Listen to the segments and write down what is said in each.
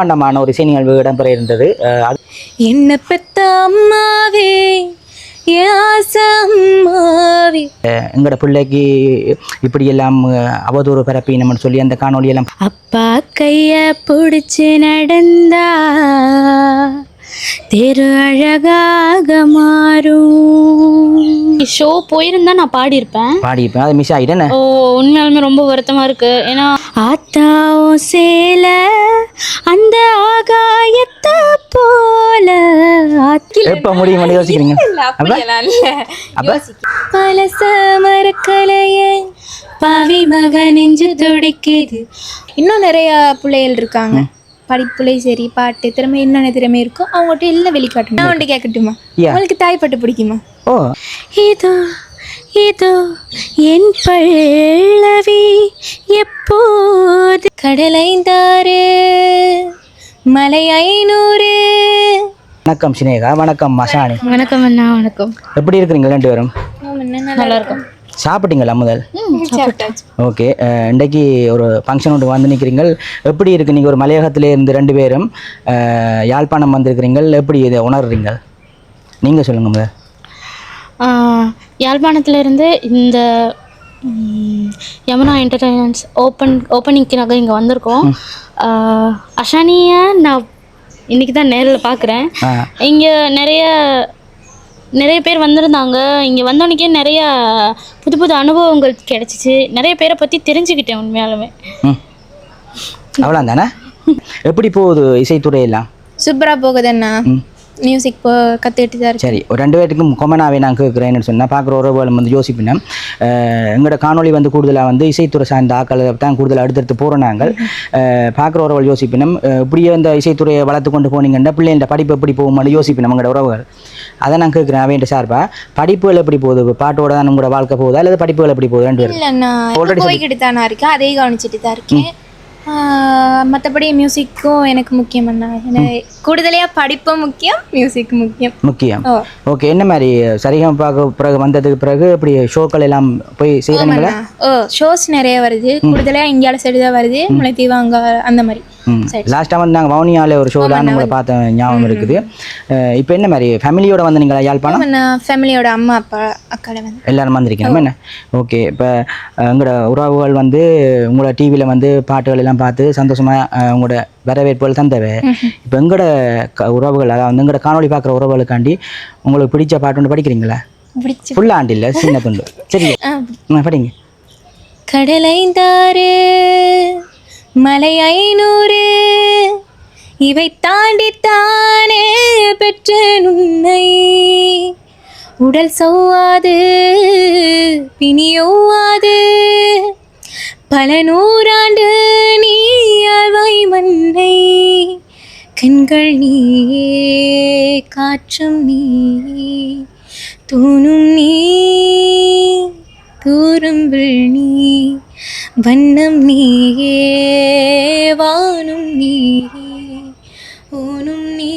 பிரம்மாண்டமான ஒரு இசை நிகழ்வு இடம்பெற இருந்தது. என்ன பெத்த அம்மாவே எங்களோட பிள்ளைக்கு இப்படியெல்லாம் அஹ், அவதூறு பரப்பினம்னு சொல்லி அந்த காணொலியெல்லாம் அப்பா கைய பிடிச்சு நடந்தா தெரு அழகாக மாறும். ஷோ போயிருந்தா நான் பாடியிருப்பேன். பாடியிருப்பேன். அது மிஸ் ஆகிட்டேன் ஓ உண்மையாலுமே ரொம்ப வருத்தமா இருக்கு. ஏன்னா ஆத்தாவும் சேல எப்போ முடியும் யோசிக்கிறீங்க. அப்ப? பலச மரக்கலைய பாவி மக நெஞ்சு துடிக்குது. இன்னும் நிறைய பிள்ளைகள் இருக்காங்க. படிப்புலையும் சரி பாட்டு திறமை என்னென்ன திறமை இருக்கோ அவங்ககிட்ட எல்லாம் வெளிக்காட்டணும். நான் ஒன்று கேட்கட்டுமா. உங்களுக்கு தாய்ப்பாட்டு பிடிக்குமா? ஓ. இதோ இதோ என் பல்லவி எப்போது கடலைந்தாரு மலை ஐநூறு வணக்கம் சினேகா வணக்கம் மசானி. வணக்கம் அண்ணா வணக்கம். எப்படி இருக்கிறீங்க ரெண்டு பேரும்? நல்லா இருக்கும் சாப்பிட்டீங்களா முதல்? ஓகே இன்றைக்கு ஒரு ஃபங்க்ஷன் ஒன்று வந்து நிற்கிறீங்க எப்படி இருக்கு? நீங்கள் ஒரு மலையகத்திலே இருந்து ரெண்டு பேரும் யாழ்ப்பாணம் வந்திருக்கிறீங்க எப்படி இதை உணர்றீங்க நீங்கள் சொல்லுங்க முதல். ஆஹ், யாழ்ப்பாணத்துல இருந்து இந்த யமுனா என்டர்டைன்மெண்ட்ஸ் ஓப்பன் ஓப்பனிங்க்காக இங்கே வந்திருக்கோம். அஷானியை நான் இன்னைக்கு தான் நேரில் பார்க்குறேன் இங்கே நிறைய நிறைய பேர் வந்திருந்தாங்க. இங்கே வந்தோடனே நிறைய புது புது அனுபவங்கள் கிடைச்சிச்சு. நிறைய பேரை பற்றி தெரிஞ்சுக்கிட்டேன் உண்மையாலுமே. ம். அவ்வளோ தானே எப்படி போகுது இசைத்துறையெல்லாம் சூப்பரா போகுதுண்ணா ம். மியூசிக் கற்றுக்கிட்டு தான் சரி ஒரு ரெண்டு பேருக்கும் கொமனாவே நான் கேட்குறேன்னு சொன்னால் பார்க்குற உறவுகளும் வந்து யோசிப்பினேன் எங்களோட காணொளி வந்து கூடுதலாக வந்து இசைத்துறை சார்ந்த ஆக்களை தான் கூடுதலாக அடுத்தடுத்து போகிறோம் நாங்கள். பார்க்குற உறவுகள் யோசிப்பினோம் இப்படியே இந்த இசைத்துறையை வளர்த்து கொண்டு போனீங்கன்னா பிள்ளைங்கள படிப்பு எப்படி போகும்னு யோசிப்பினோம் எங்களோட உறவுகள். அதை நான் கேட்குறேன் அவைன்ற சார்பா? படிப்புகள் எப்படி போகுது? இப்போ பாட்டோட தான் உங்களோட வாழ்க்கை போகுதா? அல்லது படிப்புகள் எப்படி போகுது? ரெண்டு பேரும் இல்லைண்ணா போய்கிட்டு தானே இருக்கேன். அதே கவனிச்சிட்டு தான் இருக்கேன். மற்றபடி மியூசிக்கும் எனக்கு முக்கியம் அண்ணா. கூடுதலையாக படிப்பும் முக்கியம் மியூசிக் முக்கியம். முக்கியம். ஓகே என்ன மாதிரி சரிகம் பார்க்க பிறகு வந்ததுக்கு பிறகு இப்படி ஷோக்கள் எல்லாம் போய் செய்கிறீங்களா ஆமாண்ணா. ஓ ஷோஸ் நிறைய வருது. கூடுதலாக இந்தியாவில் சைடு தான் வருது. முளைத்தீவு அங்கே அந்த மாதிரி. ம். லாஸ்ட்டாக வந்து நாங்கள் வவுனியாவில் ஒரு ஷோ தான் உங்களை பார்த்த ஞாபகம் இருக்குது. இப்போ என்ன மாதிரி ஃபேமிலியோட வந்தீங்களா யாழ்ப்பாணம்? நான் ஃபேமிலியோட அம்மா அப்பா அக்கால வந்து. எல்லாரும் வந்திருக்கீங்க என்ன? ஓகே இப்போ உங்களோட உறவுகள் வந்து உங்களோட டிவியில் வந்து பாட்டுகள் எல்லாம் பார்த்து சந்தோஷமாக உங்களோட வரவேற்புகள் தந்தவை. இப்போ எங்களோட உறவுகள் அதாவது வந்து எங்களோட காணொளி பார்க்குற உறவுகளுக்காண்டி உங்களுக்கு பிடிச்ச பாட்டு ஒன்று படிக்கிறீங்களா? ஃபுல்லாக ஆண்டு இல்லை சின்ன துண்டு. சரி படிங்க. கடலைந்தாறு மலை ஐநூறு. இவை தாண்டித்தானே பெற்ற உன்னை. உடல் சௌவாது பிணியோவாது பல நூறாண்டு நீ அவை மண்ணை. கண்கள் நீயே காற்றும் நீ தூணும் நீ தூரம்பில் நீ. வண்ணம் நீயே வானும் நீயே ஊனும் நீ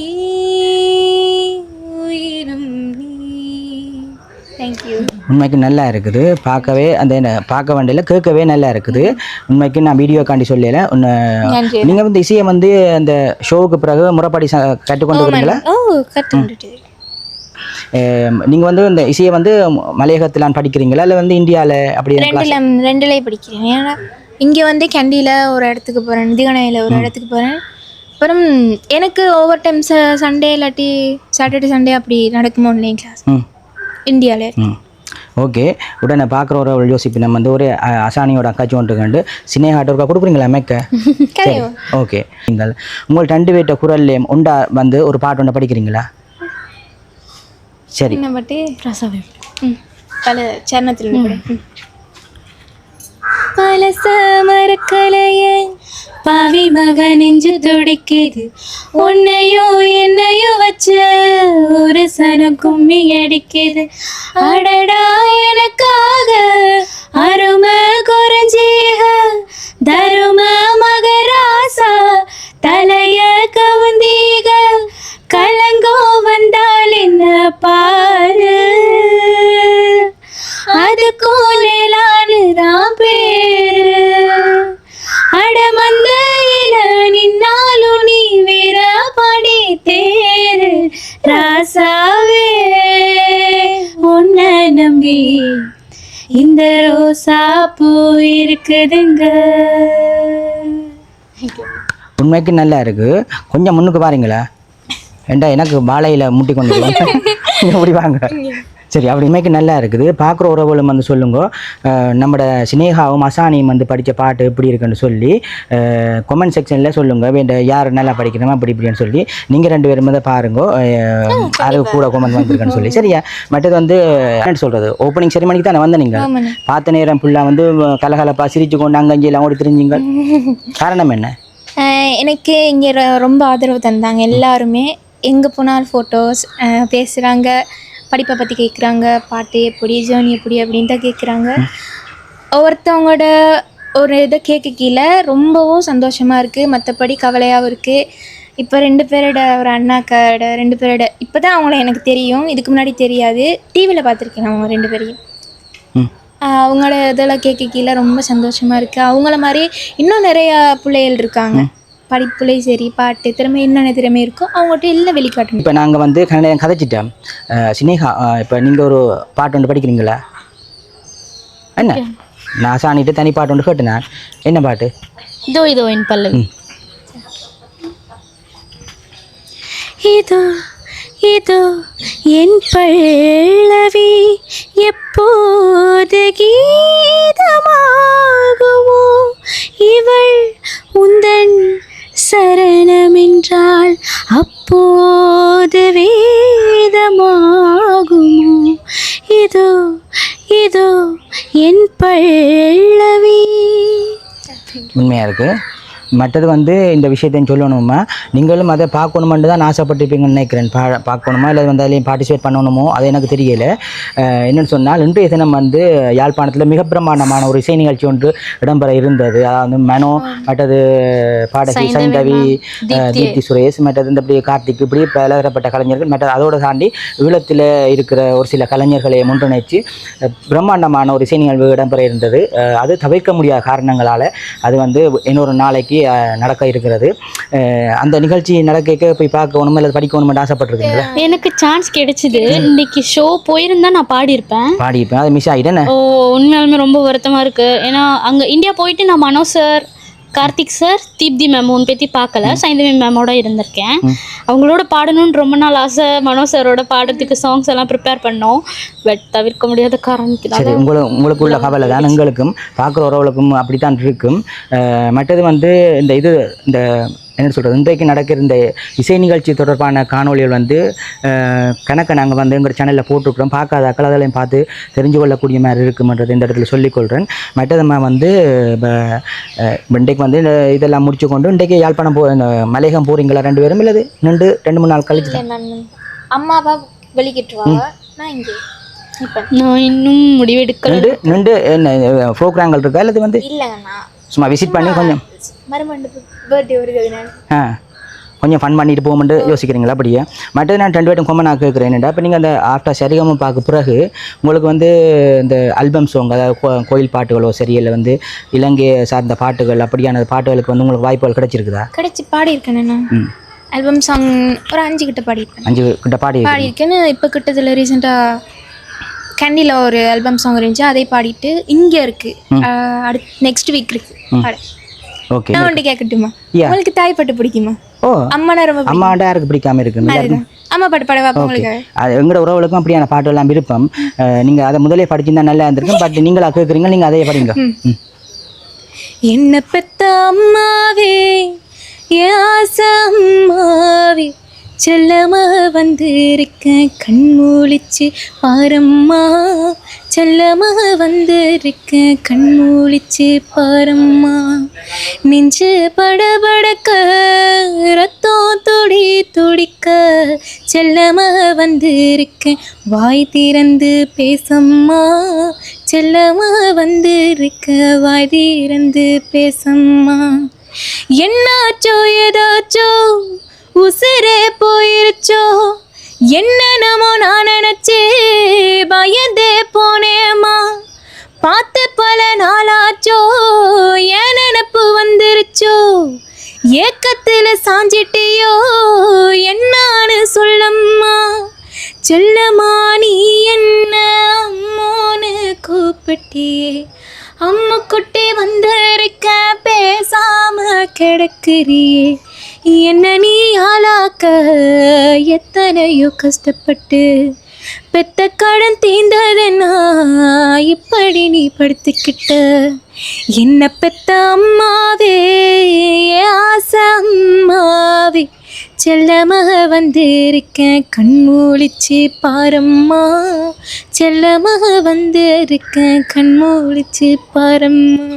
உயிரும் நீ. தேங்க்யூ உண்மைக்கு நல்லா இருக்குது. பார்க்கவே அந்த என்ன, பார்க்க வேண்டியல கேட்கவே நல்லா இருக்குது. உண்மைக்கு நான் வீடியோ காண்டி சொல்லல. நன்றி. நீங்கள் வந்து இசையை வந்து அந்த ஷோவுக்கு பிறகு முறைப்படி கற்றுக்கொண்டு வரீங்களா? ஓ நீங்கள் வந்து இந்த இசையை வந்து மலையகத்திலான் படிக்கிறீங்களா? இல்லை வந்து இந்தியாவில் அப்படி ரெண்டுல படிக்கிறேன். ஏன்னா இங்கே வந்து கேண்டியில் ஒரு இடத்துக்கு போகிறேன் நிதிகணையில் ஒரு இடத்துக்கு போகிறேன் அப்புறம் எனக்கு ஓவர் டைம் சண்டே இல்லாட்டி சாட்டர்டே சண்டே அப்படி நடக்குமோ ஆன்லைன் கிளாஸ் இந்தியாவில் ஓகே. உடனே பார்க்குற ஒரு யோசிப்பு. நம்ம வந்து ஒரு அசானியோட அக்காச்சி ஒன்று கண்டு சினேகாட்ட ஒருக்கா கொடுக்குறீங்களா மேக்க ஓகே. நீங்கள் உங்கள் ரெண்டு பேர்ட்ட குரல்லையும் உண்டா வந்து ஒரு பாட்டு ஒன்று படிக்கிறீங்களா? சரி. என்ன பாட்டு? ம். பல சரணத்தில் பல சமரக்கலைய பாவி மக நெஞ்சு துடிக்குது. உன்னையோ என்னையோ வச்ச ஒரு சனம் கும்மி அடிக்குது. அடடா எனக்காக அருமை குறைஞ்சீக தரும ராசாவே உன்னை நம்பி இந்த ரோசா பூ இருக்குதுங்க. உண்மைக்கு நல்லா இருக்கு. கொஞ்சம் முன்னுக்கு பாருங்களேன். ஏண்டா எனக்கு மாலையில் முட்டி கொண்டு இப்படி வாங்க. சரி அப்படி உண்மைக்கு நல்லா இருக்குது. பார்க்குற உறவுகளும் வந்து சொல்லுங்க. நம்மட சினேகாவும் அசானியும் வந்து படித்த பாட்டு எப்படி இருக்குன்னு சொல்லி கமெண்ட் செக்ஷனில் சொல்லுங்க. வேண்ட யார் நல்லா படிக்கிறோமா அப்படி இப்படின்னு சொல்லி. நீங்கள் ரெண்டு பேரும் வந்து பாருங்க. அது கூட கமெண்ட் வந்திருக்குன்னு சொல்லி. சரியா? மற்றது வந்து என்ன சொல்கிறது ஓப்பனிங் செரிமனிக்கு தானே வந்த நீங்கள் பார்த்த நேரம் ஃபுல்லாக வந்து கலகலப்பா சிரிச்சு கொண்டு அங்கஞ்செல்லாம் ஓடி தெரிஞ்சிங்க. காரணம் என்ன? எனக்கு இங்கே ரொம்ப ஆதரவு தந்தாங்க எல்லாருமே. எங்கே போனாலும் ஃபோட்டோஸ் பேசுகிறாங்க படிப்பை பற்றி கேட்குறாங்க பாட்டு எப்படி ஜேர்னி எப்படி அப்படின்ட்டு கேட்குறாங்க ஒவ்வொருத்தவங்களோட ஒரு இதை கேட்க கீழே ரொம்பவும் சந்தோஷமாக இருக்குது மற்றபடி கவலையாகவும் இருக்குது இப்போ ரெண்டு பேரோட ஒரு அண்ணாக்கோட ரெண்டு பேரோட இப்போ தான் அவங்கள எனக்கு தெரியும் இதுக்கு முன்னாடி தெரியாது. டிவியில் பார்த்துருக்கேன் அவங்க ரெண்டு பேரையும். அவங்களோட இதெல்லாம் கேட்க கீழே ரொம்ப சந்தோஷமாக இருக்குது அவங்கள மாதிரி இன்னும் நிறையா பிள்ளைகள் இருக்காங்க. படிப்புலையும் சரி பாட்டு திறமை என்னென்ன திறமை இருக்கோ அவங்கள்ட்ட எல்லாம் வெளிக்காட்டணும். இப்போ நாங்கள் வந்து கன்னடம் கதைச்சிட்டோம் சினேகா இப்போ நீங்கள் ஒரு பாட்டு ஒன்று படிக்கிறீங்களா? என்ன? நான் அசானிட்டு தனி பாட்டு ஒன்று கேட்டேன்? நான் என்ன பாட்டு? இதோ இதோ என் பல்லவி. இதோ இதோ என் பல்லவி எப்போது கீதமாகுமோ? இவள் உந்தன் சரணமென்றால் அப்போது வேதமாகுமோ? இதோ இதோ என் பல்லவி. உண்மையாக இருக்குது மற்றது வந்து இந்த விஷயத்தையும் சொல்லணுமா? நீங்களும் அதை பார்க்கணுமென்று தான் ஆசைப்பட்டிருப்பீங்கன்னு நினைக்கிறேன். பா பார்க்கணுமா? இல்லை வந்து அதுலேயும் பார்ட்டிசிபேட் பண்ணணுமோ? அது எனக்கு தெரியல. என்னன்னு சொன்னால் இன்றைய தினம் வந்து யாழ்ப்பாணத்தில் மிக பிரமாண்டமான ஒரு இசை நிகழ்ச்சி ஒன்று இடம்பெற இருந்தது. அதாவது மனோ மற்றது பாடகி சைந்தவி தீப்தி. சுரேஷ் மற்றது இந்த இப்படி கார்த்திக் இப்படி பலதரப்பட்ட கலைஞர்கள் மற்றது அதோடு தாண்டி ஈழத்தில் இருக்கிற ஒரு சில கலைஞர்களை ஒன்றிணைச்சு அஹ் பிரம்மாண்டமான ஒரு இசை நிகழ்வு இடம்பெற இருந்தது. அது தவிர்க்க முடியாத காரணங்களால் அது வந்து இன்னொரு நாளைக்கு நடக்க இருக்கிறது. அந்த நிகழ்ச்சி நடக்க போய் பார்க்கணும் அல்லது படிக்கணும்னு ஆசைப்பட்டிருக்கீங்களா? எனக்கு சான்ஸ் கிடைச்சிது. இன்னைக்கு ஷோ போயிருந்தா நான் பாடியிருப்பேன். பாடிப்பேன் அது மிஸ் ஆகிட்டேன்னு ஓ உண்மையாலுமே ரொம்ப வருத்தமாக இருக்குது ஏன்னா அங்கே இந்தியா போயிட்டு நான் Mano sir Karthik sir Deepti ma'am உன் பற்றி பார்க்கல சைந்தவி மேமோட இருந்திருக்கேன். அவங்களோட பாடணும்னு ரொம்ப நாள் ஆசை. மனோ சாரோட பாடுறதுக்கு சாங்ஸ் எல்லாம் ப்ரிப்பேர் பண்ணோம். பட் தவிர்க்க முடியாத காரணத்தினால சரி உங்களுக்கு உங்களுக்கு உள்ள கவலை தான் எங்களுக்கும். பார்க்குற உறவுகளுக்கும் அப்படித்தான் இருக்கும். அஹ் மற்றது வந்து இந்த இது இந்த என்ன சொல்கிறது இன்றைக்கு நடக்கிற இந்த இசை நிகழ்ச்சி தொடர்பான காணொளிகள் வந்து கணக்கை நாங்கள் வந்து எங்கள் சேனலில் போட்டுருக்குறோம். பார்க்காத அக்கள் அதெல்லாம் பார்த்து தெரிஞ்சு கொள்ளக்கூடிய மாதிரி இருக்குமன்றது இந்த இடத்துல சொல்லிக்கொள்கிறேன் மற்றது நம்ம வந்து இப்போ இன்றைக்கு வந்து இதெல்லாம் முடிச்சு கொண்டு இன்றைக்கு யாழ்ப்பாணம் போ இந்த மலையகம் போகிறீங்களா ரெண்டு பேரும்? இல்லது ரெண்டு ரெண்டு மூணு நாள் கழிச்சு அம்மா அப்பா வெளிக்கிட்டுருவாங்க நான் இங்கே. இப்போ நான் இன்னும் முடிவெடுக்கல. ரெண்டு ரெண்டு என்ன ப்ரோக்ராம்கள் இருக்கா? அல்லது வந்து இல்லைங்கண்ணா சும்மா விசிட் பண்ணி கொஞ்சம் கொஞ்சம் ஃபன் பண்ணிட்டு போகும்போது யோசிக்கிறீங்களா? அப்படியே. மற்றது நான் ரெண்டு பேரும் கொம்ப நான் கேட்குறேன் என்னடா இப்போ நீங்கள் அந்த ஆஃப்டர் சரிகம பார்க்க பிறகு உங்களுக்கு வந்து இந்த ஆல்பம் சாங் அதாவது கோயில் பாட்டுகளோ சரி இல்லை வந்து இலங்கை சார்ந்த பாட்டுகள் அப்படியான பாட்டுகளுக்கு வந்து உங்களுக்கு வாய்ப்புகள் கிடைச்சிருக்குதா? கிடைச்சி பாடியிருக்கேன் நான். ஆல்பம் சாங் ஒரு அஞ்சு கிட்ட பாடியிருக்கேன். அஞ்சு கிட்ட பாடி பாடியிருக்கேன்னு இப்போ கிட்டத்தில் ரீசெண்டாக கேண்டியில் ஒரு ஆல்பம் சாங் இருந்துச்சு. அதை பாடிட்டு இங்கே இருக்குது அடுத்து நெக்ஸ்ட் வீக் இருக்கு. பாட. ஓகே நான் ஒன்று கேட்கட்டுமா. உங்களுக்கு தாய் பாட்டு பிடிக்குமா? ஓ. அம்மானா ரொம்ப. அம்மாண்டா யாருக்கு பிடிக்காம இருக்கு. அம்மா பாட்டு பாட உங்களுக்கு? அது எங்களோட உறவுகளுக்கும் அப்படியான பாட்டெல்லாம் விருப்பம். நீங்கள் அதை முதலே படிச்சிருந்தா நல்லா இருந்திருக்கும். பட் நீங்களா கேட்குறீங்க நீங்கள் அதே படிங்க. என்ன பெத்த அம்மாவே அம்மாவே செல்லமா வந்திருக்கேன் கண் மூழிச்சு பாரம்மா செல்லமாக வந்திருக்க கண் மூழிச்சு பாரம்மா. நெஞ்சு படபடக்க ரத்தம் துடி துடிக்க செல்லமாக வந்திருக்க வாய் திறந்து பேசம்மா. செல்லமாக வந்திருக்க வாய் திறந்து பேசம்மா. என்னாச்சோ ஏதாச்சோ உசிரே போயிருச்சோ. என்னென்னமோ நான் நினச்சி பயந்தே போனேம்மா. பார்த்து பல நாளாச்சோ ஏன் நினப்பு வந்துருச்சோ. ஏக்கத்தில் சாஞ்சிட்டியோ என்னான்னு சொல்லம்மா. செல்லம்மா நீ என்ன அம்மோன்னு கூப்பிட்டியே. அம்முக்குட்டி வந்திருக்க பேசாம கிடக்குறியே. என்ன நீ ஆளாக்க எத்தனையோ கஷ்டப்பட்டு பெத்த கடன் தீந்ததுன்னா இப்படி நீ படுத்துக்கிட்ட. என்ன பெத்த அம்மாவே ஆசை அம்மாவே செல்லமாக வந்திருக்கேன் கண் மூழிச்சு பாரம்மா. செல்லமாக வந்திருக்கேன் கண் மூழிச்சு பாரம்மா.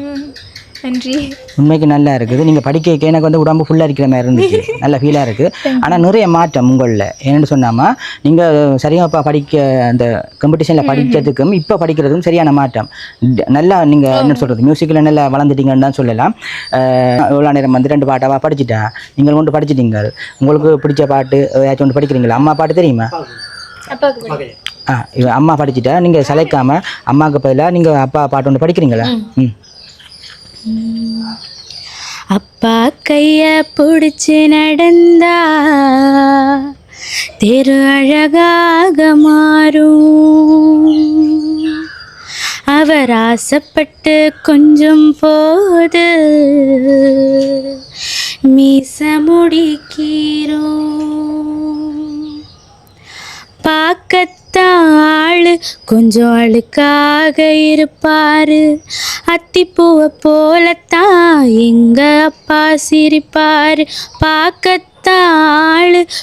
நன்றி. உண்மைக்கு நல்லா இருக்குது. நீங்கள் படிக்க எனக்கு வந்து உடம்பு ஃபுல்லாக இருக்கிற மாதிரி இருந்துச்சு. நல்ல ஃபீலாக இருக்குது ஆனால் நிறைய மாற்றம் உங்களில். என்னென்னு சொன்னாமா நீங்கள் சரியாப்பா படிக்க அந்த காம்படிஷனில் படிக்கிறதுக்கும் இப்போ படிக்கிறதுக்கும் சரியான மாற்றம். நல்லா நீங்கள் என்ன சொல்கிறது மியூசிக்கில் நல்லா வளர்ந்துட்டீங்கன்னு தான் சொல்லலாம். இவ்வளோ நேரம் வந்து ரெண்டு பாட்டாவா படிச்சுட்டேன் நீங்கள் ஒன்று படிச்சிட்டீங்க. உங்களுக்கு பிடிச்ச பாட்டு ஏதாச்சும் ஒன்று படிக்கிறீங்களா? அம்மா பாட்டு தெரியுமா? ஆ இவ அம்மா படிச்சுட்டா நீங்கள் சளைக்காம அம்மாவுக்கு பதிலாக நீங்கள் அப்பா பாட்டு ஒன்று படிக்கிறீங்களா? ம். அப்பா கைய பிடிச்சு நடந்தா தெரு அழகாக மாறும். அவர் ஆசைப்பட்டு கொஞ்சம் போது மீச முடிக்கிறோம் பார்க்கத்தான் ஆளு கொஞ்சம் அழுக்காக இருப்பாரு. அத்திப்பூவை போலத்தான் எங்கள் அப்பா சிரிப்பார். பார்க்கத்தான்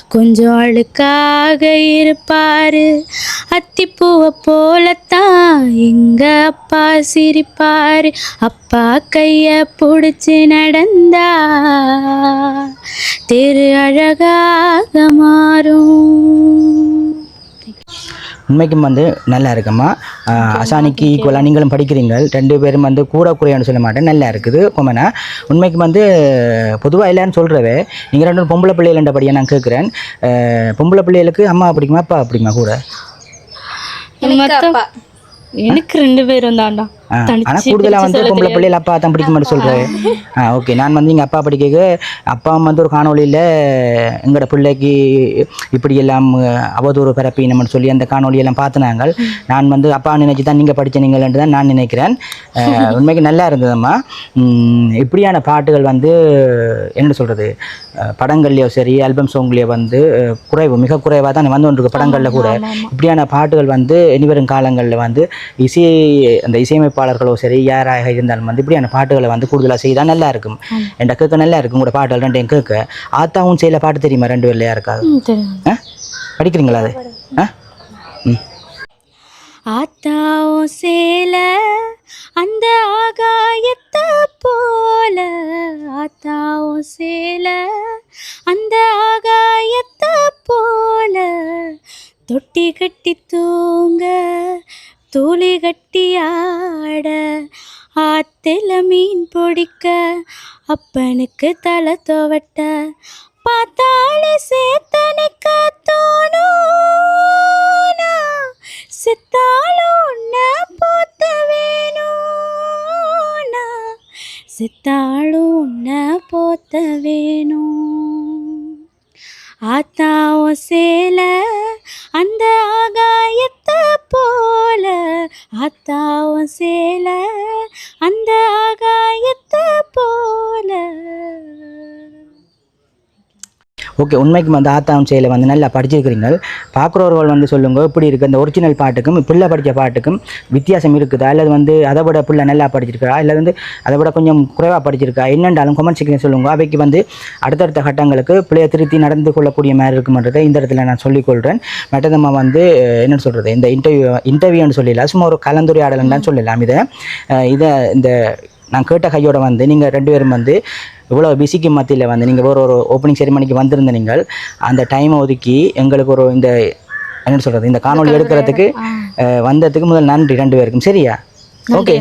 கொஞ்சம் அழுக்காக இருப்பார். அத்திப்பூவை போலத்தான் எங்கள் அப்பா சிரிப்பார். அப்பா கையை பிடிச்சி நடந்தா தெரு அழகாக மாறும். உண்மைக்கும் வந்து நல்லா இருக்கும்மா ஆஹ் அசானிக்கு ஈக்குவலாக நீங்களும் படிக்கிறீங்க. ரெண்டு பேரும் வந்து கூட குறையான்னு சொல்ல மாட்டேன். நல்லா இருக்குது கொமனா உண்மைக்கும் வந்து பொதுவாக இல்லைன்னு சொல்கிறவே நீங்கள் ரெண்டு பொம்பளை பிள்ளைகளண்டபடியாக நான் கேட்குறேன். பொம்பளை பிள்ளைகளுக்கு அம்மா பிடிக்குமா அப்பா பிடிக்குமா கூட? எனக்கு ரெண்டு பேரும் தான்டா ஆனால் கூடுதலாக வந்து பொம்பளை பிள்ளைகள் அப்பா தான் பிடிக்க மாட்டேன் சொல்கிறேன் ஆ. ஓகே நான் வந்து எங்கள் அப்பா படிக்க அப்பா வந்து ஒரு காணொளியில் எங்களோட பிள்ளைக்கு இப்படி எல்லாம் அவதூறு பரப்பினம்னு சொல்லி அந்த காணொளியெல்லாம் பார்த்துனாங்க நான் வந்து அப்பா நினைச்சு தான் நீங்கள் படிச்சீங்கள்னு தான் நான் நினைக்கிறேன். உண்மைக்கு நல்லா இருந்ததம்மா. இப்படியான பாட்டுகள் வந்து என்ன சொல்கிறது படங்கள்லையோ சரி ஆல்பம் சாங்லேயோ வந்து குறைவு மிக குறைவாக தான் வந்து கொண்டிருக்கு படங்களில் கூட. இப்படியான பாட்டுகள் வந்து இனிவரும் காலங்களில் வந்து இசை அந்த இசையமைப்பாளர்களோ சரி யாராக இருந்தாலும் வந்து இப்படியான பாட்டுகளை வந்து கூடுதலாக செய்தால் நல்லா இருக்கும் என் கேட்க நல்லா இருக்கும் உங்களோட பாட்டுகள் ரெண்டையும் கேட்க. ஆத்தாவும் செய்யல பாட்டு தெரியுமா? ரெண்டு பேர்ல யாருக்காது ம், தெரியும். ஆ? படிக்கிறீங்களா அது? ஆ? ம். ஆத்தாவும் சேல அந்த ஆகாயத்தை போல. ஆத்தாவும் சேல அந்த ஆகாயத்தை போல. தொட்டி கட்டி தூங்க தூளி கட்டியாட ஆட மீன் பிடிக்க அப்பனுக்கு தலை துவட்ட பார்த்தாலே சேத்தனைக்க தோணுனா செத்தாலும் உன்னை போத்த வேணும்னா செத்தாலும் உன்னை போத்த வேணும். ஆத்தாவும் சேலை ஓகே உண்மைக்கு வந்து ஆத்தாம் செயலை வந்து நல்லா படிச்சிருக்கிறீங்க பார்க்குறவர்கள் வந்து சொல்லுங்க இப்படி இருக்குது அந்த ஒரிஜினல் பாட்டுக்கும் பிள்ளை படித்த பாட்டுக்கும் வித்தியாசம் இருக்குதா? அல்லது வந்து அதை விட பிள்ளை நல்லா படிச்சிருக்கா இல்லை வந்து அதை விட கொஞ்சம் குறைவாக படிச்சிருக்கா? என்னென்றாலும் கமெண்ட் செக்ஷன் சொல்லுங்க. அவைக்கு வந்து அடுத்தடுத்த கட்டங்களுக்கு பிள்ளையை திருத்தி நடந்து கொள்ளக்கூடிய மாதிரி இருக்குமன்றதை இந்த இடத்துல நான் சொல்லிக்கொள்கிறேன் மற்றதம்மா வந்து என்ன சொல்கிறது இந்த இன்டர்வியூ இன்டர்வியூன்னு சொல்லலாம் சும்மா ஒரு கலந்துரையாடல் தான் சொல்லலாம். இதை இதை இந்த நான் கேட்ட கையோட வந்து நீங்கள் ரெண்டு பேரும் வந்து இவ்வளோ பிஸிக்கு மத்தியில் வந்து நீங்கள் ஒரு ஒரு ஓப்பனிங் செரிமனிக்கு வந்திருந்த நீங்கள் அந்த டைமை ஒதுக்கி எங்களுக்கு ஒரு இந்த என்ன சொல்கிறது இந்த காணொளி எடுக்கிறதுக்கு வந்ததுக்கு முதல் நன்றி ரெண்டு பேருக்கும். சரியா? ஓகே